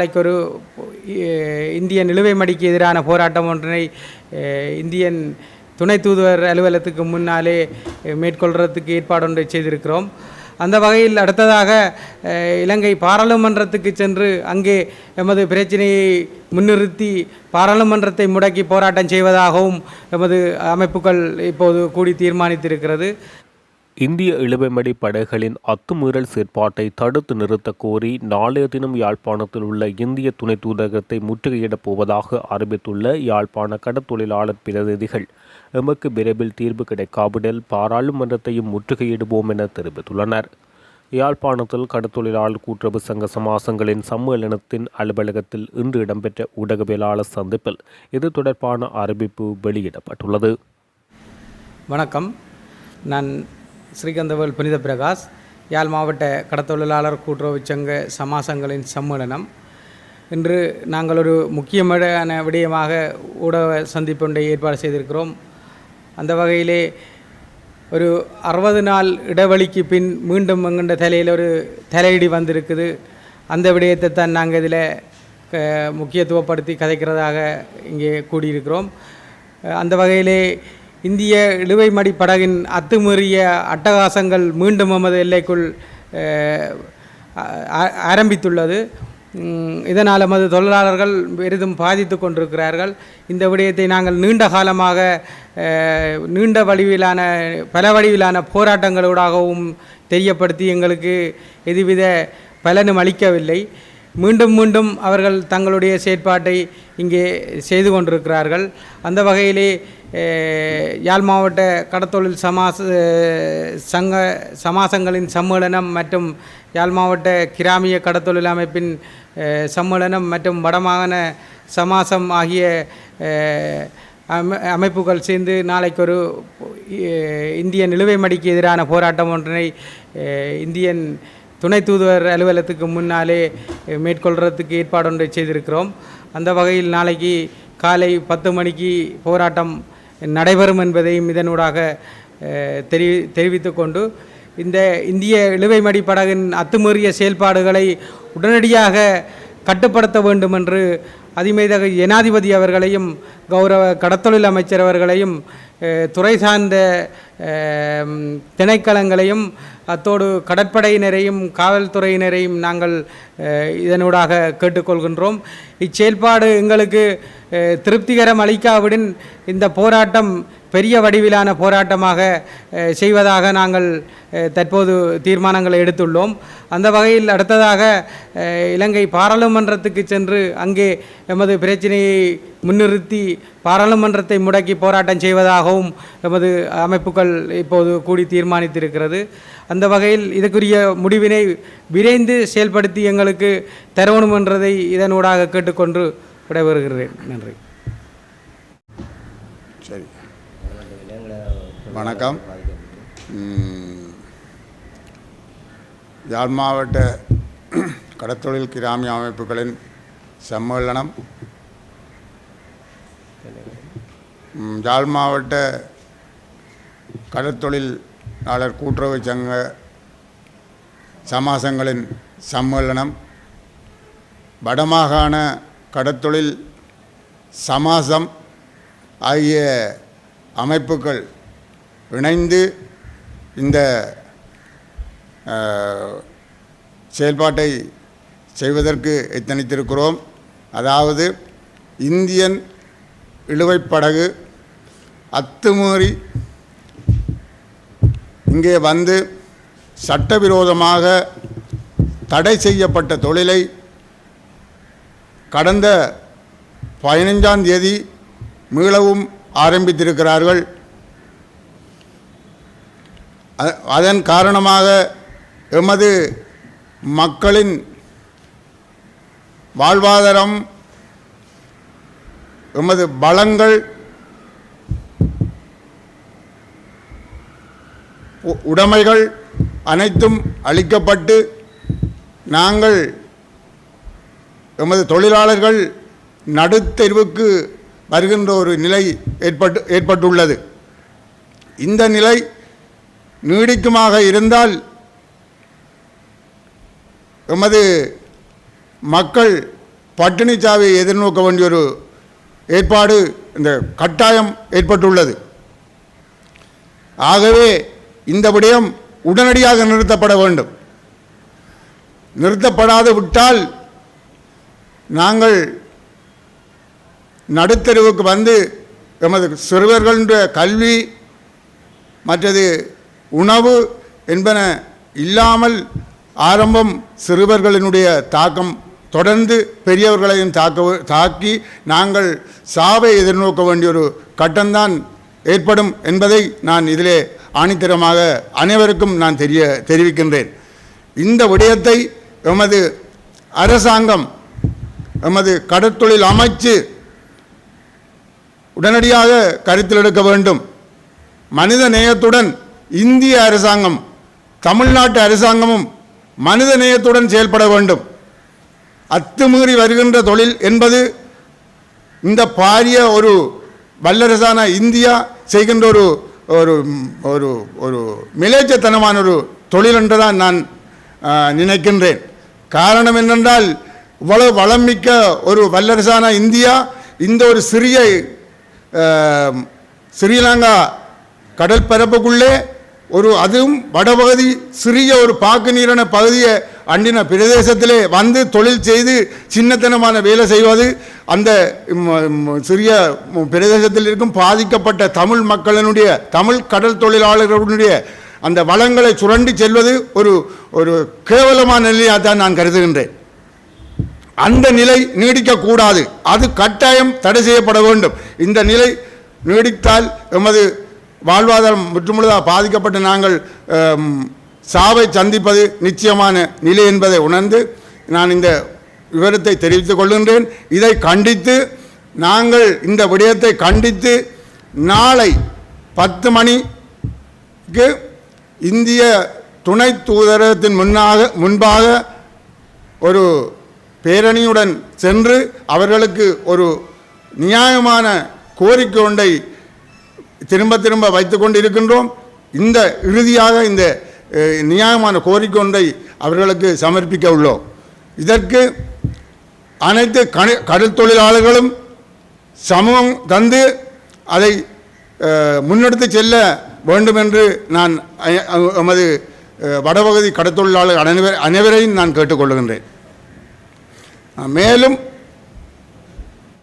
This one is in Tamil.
நாளைக்கு ஒரு இந்திய நிலுவை மடிக்கு எதிரான போராட்டம் ஒன்றினை இந்தியன் துணை தூதுவர் அலுவலகத்துக்கு முன்னாலே அஹ், மேற்கொள்கிறதுக்கு ஏற்பாடு ஒன்றை செய்திருக்கிறோம். அந்த வகையில் அடுத்ததாக இலங்கை பாராளுமன்றத்துக்கு சென்று அங்கே எமது பிரச்சனையை முன்னிறுத்தி பாராளுமன்றத்தை முடக்கி போராட்டம் செய்வதாகவும் எமது அமைப்புகள் இப்போது கூடி தீர்மானித்திருக்கிறது. இந்திய இழுவைமடி படைகளின் அத்துமீறல் செயற்பாட்டை தடுத்து நிறுத்த கோரி நாளைய தினம் யாழ்ப்பாணத்தில் உள்ள இந்திய துணை தூதரகத்தை முற்றுகையிடப் போவதாக அறிவித்துள்ள யாழ்ப்பாண கடற்தொழிலாளர் பிரதிநிதிகள். எமக்கு விரைவில் தீர்வு கிடைக்காவிடில் பாராளுமன்றத்தையும் முற்றுகையிடுவோம் என தெரிவித்துள்ளனர். யாழ்ப்பாணத்தில் கடற்தொழிலாளர் கூட்டுறவு சங்க சமாசங்களின் சம்மேளனத்தின் அலுவலகத்தில் இன்று இடம்பெற்ற ஊடகவியலாளர் சந்திப்பில் இது தொடர்பான அறிவிப்பு வெளியிடப்பட்டுள்ளது. வணக்கம். நான் ஸ்ரீகந்தவேல் புனித பிரகாஷ் யாழ் மாவட்ட கடத்தொழிலாளர் கூட்டுறவு சங்க சமாசங்களின் சம்மேளனம். இன்று நாங்கள் ஒரு முக்கியமான விடயமாக ஊடக சந்திப்பொன்றை ஏற்பாடு செய்திருக்கிறோம். அந்த வகையிலே ஒரு அறுபது நாள் இடைவெளிக்கு பின் மீண்டும் எங்கின்ற தலையில் ஒரு தலையிடி வந்திருக்குது. அந்த விடயத்தை தான் நாங்கள் இதில் க- முக்கியத்துவப்படுத்தி கதைக்கிறதாக இங்கே கூடியிருக்கிறோம். அந்த வகையிலே இந்திய இழுவைமடி படகின் அத்துமீறிய அட்டகாசங்கள் மீண்டும் நமது எல்லைக்குள் ஆரம்பித்துள்ளது. இதனால் நமது தொழிலாளர்கள் பெரிதும் பாதித்து கொண்டிருக்கிறார்கள். இந்த விடயத்தை நாங்கள் நீண்ட காலமாக நீண்ட வடிவிலான பல வடிவிலான போராட்டங்களூடாகவும் தெரியப்படுத்தி எங்களுக்கு எதுவித பலனும் அளிக்கவில்லை. மீண்டும் மீண்டும் அவர்கள் தங்களுடைய செயற்பாட்டை இங்கே செய்து கொண்டிருக்கிறார்கள். அந்த வகையிலே யாழ் மாவட்ட கடத்தொழில் சமாச சங்க சமாசங்களின் சம்மேளனம் மற்றும் யாழ் மாவட்ட கிராமிய கடத்தொழில் அமைப்பின் சம்மேளனம் மற்றும் வடமாகாண சமாசம் ஆகிய அமைப்புகள் சேர்ந்து நாளைக்கு ஒரு இந்திய நிலுவை மடிக்கு எதிரான போராட்டம் ஒன்றினை இந்தியன் துணை தூதுவர் அலுவலகத்துக்கு முன்னாலே அஹ், மேற்கொள்கிறதுக்கு ஏற்பாடு ஒன்றை செய்திருக்கிறோம். அந்த வகையில் நாளைக்கு காலை பத்து மணிக்கு போராட்டம் நடைபெறும் என்பதையும் இதனூடாக தெரி தெரிவித்து கொண்டு இந்த இந்திய இழுவைமடி படகின் அத்துமீறிய செயல்பாடுகளை உடனடியாக கட்டுப்படுத்த வேண்டும் என்று அதிமேதக ஜனாதிபதி அவர்களையும் கௌரவ கடத்தொழில் அமைச்சர் அவர்களையும் துறை சார்ந்த திணைக்களங்களையும் அத்தோடு கடற்படையினரையும் காவல்துறையினரையும் நாங்கள் இதனூடாக கேட்டுக்கொள்கின்றோம். இச்செயல்பாடு எங்களுக்கு திருப்திகரம் அளிக்காவிடன் இந்த போராட்டம் பெரிய வடிவிலான போராட்டமாக செய்வதாக நாங்கள் தற்போது தீர்மானங்களை எடுத்துள்ளோம். அந்த வகையில் அடுத்ததாக இலங்கை பாராளுமன்றத்துக்கு சென்று அங்கே எமது பிரச்சனையை முன்னிறுத்தி பாராளுமன்றத்தை முடக்கி போராட்டம் செய்வதாகவும் எமது அமைப்புகள் இப்போது கூடி தீர்மானித்திருக்கிறது. அந்த வகையில் இதுக்குரிய முடிவினை விரைந்து செயல்படுத்தி எங்களுக்கு தரவணும் என்றதை இதனூடாக கேட்டுக்கொண்டு விடைபெறுகிறேன். நன்றி. சரி. வணக்கம். ம், யாழ் மாவட்ட கடத்தொழில் கிராமிய அமைப்புகளின் சம்மேளனம். ம், யாழ் மாவட்ட கடற்தொழிலாளர் கூட்டுறவு சங்க சமாசங்களின் சம்மேளனம். வடமாகாண கடற்தொழில் சமாசம் ஆகிய அமைப்புகள் இணைந்து இந்த செயல்பாட்டை செய்வதற்கு எத்தனித்திருக்கிறோம். அதாவது இந்தியன் இழுவைப்படகு அத்துமீறி இங்கே வந்து சட்டவிரோதமாக தடை செய்யப்பட்ட தொழிலை கடந்த பதினைஞ்சாம் தேதி மீளவும் ஆரம்பித்திருக்கிறார்கள். அதன் காரணமாக எமது மக்களின் வாழ்வாதாரம் எமது பலங்கள் உடைமைகள் அனைத்தும் அளிக்கப்பட்டு நாங்கள் எமது தொழிலாளர்கள் நடுத்தெருவுக்கு வருகின்ற ஒரு நிலை ஏற்பட்டு ஏற்பட்டுள்ளது. இந்த நிலை நீடிக்குமாக இருந்தால் எமது மக்கள் பட்டினி சாவை எதிர்நோக்க வேண்டிய ஒரு ஏற்பாடு இந்த கட்டாயம் ஏற்பட்டுள்ளது. ஆகவே இந்த விடயம் உடனடியாக நிறுத்தப்பட வேண்டும். நிறுத்தப்படாது விட்டால் நாங்கள் நடுத்தெருவுக்கு வந்து எமது சிறுவர்களுடைய கல்வி மற்றது உணவு என்பன இல்லாமல் ஆரம்பம் சிறுவர்களினுடைய தாக்கம் தொடர்ந்து பெரியவர்களையும் தாக்க தாக்கி நாங்கள் சாவை எதிர்நோக்க வேண்டிய ஒரு கட்டம்தான் ஏற்படும் என்பதை நான் இதிலே ஆணித்தரமாக அனைவருக்கும் நான் தெரிய தெரிவிக்கின்றேன். இந்த விடயத்தை எமது அரசாங்கம் எமது கடற்தொழில் அமைச்சு உடனடியாக கருத்தில் எடுக்க வேண்டும். மனித நேயத்துடன் இந்திய அரசாங்கம் தமிழ்நாட்டு அரசாங்கமும் மனித நேயத்துடன் செயல்பட வேண்டும். அத்துமீறி வருகின்ற தொழில் என்பது இந்த பாரிய ஒரு வல்லரசான இந்தியா செய்கின்ற ஒரு ஒரு ஒரு ஒரு மிலேச்சத்தனமான ஒரு தொழில் என்றுதான் நான் நினைக்கின்றேன். காரணம் என்னென்றால் இவ்வளவு வளமிக்க ஒரு வல்லரசான இந்தியா இந்த ஒரு சிறிய ஸ்ரீலங்கா கடல் பரப்புக்குள்ளே ஒரு அதுவும் வடபகுதி சிறிய ஒரு பாக்கு நீரான பகுதியை அண்டின பிரதேசத்திலே வந்து தொழில் செய்து சின்னத்தனமான வேலை செய்வது அந்த சிறிய பிரதேசத்தில் இருக்கும் பாதிக்கப்பட்ட தமிழ் மக்களினுடைய தமிழ் கடல் தொழிலாளர்களுடைய அந்த வளங்களை சுரண்டி செல்வது ஒரு ஒரு கேவலமான நிலையாக தான் நான் கருதுகின்றேன். அந்த நிலை நீடிக்கக்கூடாது. அது கட்டாயம் தடை செய்யப்பட வேண்டும். இந்த நிலை நீடித்தால் எமது வாழ்வாதாரம் முற்றுமுழுதாக பாதிக்கப்பட்ட நாங்கள் சாவை சந்திப்பது நிச்சயமான நிலை என்பதை உணர்ந்து நான் இந்த விவரத்தை தெரிவித்துக் கொள்கின்றேன். இதை கண்டித்து நாங்கள் இந்த விடயத்தை கண்டித்து நாளை பத்து மணிக்கு இந்திய துணை தூதரகத்தின் முன்னாக முன்பாக ஒரு பேரணியுடன் சென்று அவர்களுக்கு ஒரு நியாயமான கோரிக்கை ஒன்றை திரும்ப திரும்ப வைத்து கொண்டு இருக்கின்றோம் இந்த இறுதியாக இந்த நியாயமான கோரிக்கை ஒன்றை அவர்களுக்கு சமர்ப்பிக்க உள்ளோம். இதற்கு அனைத்து கணி கடல் தொழிலாளர்களும் சமூகம் தந்து அதை முன்னெடுத்து செல்ல வேண்டும் என்று நான் எமது வடபகுதி கடற்தொழிலாளர் அனைவர் அனைவரையும் நான் கேட்டுக்கொள்கின்றேன். மேலும்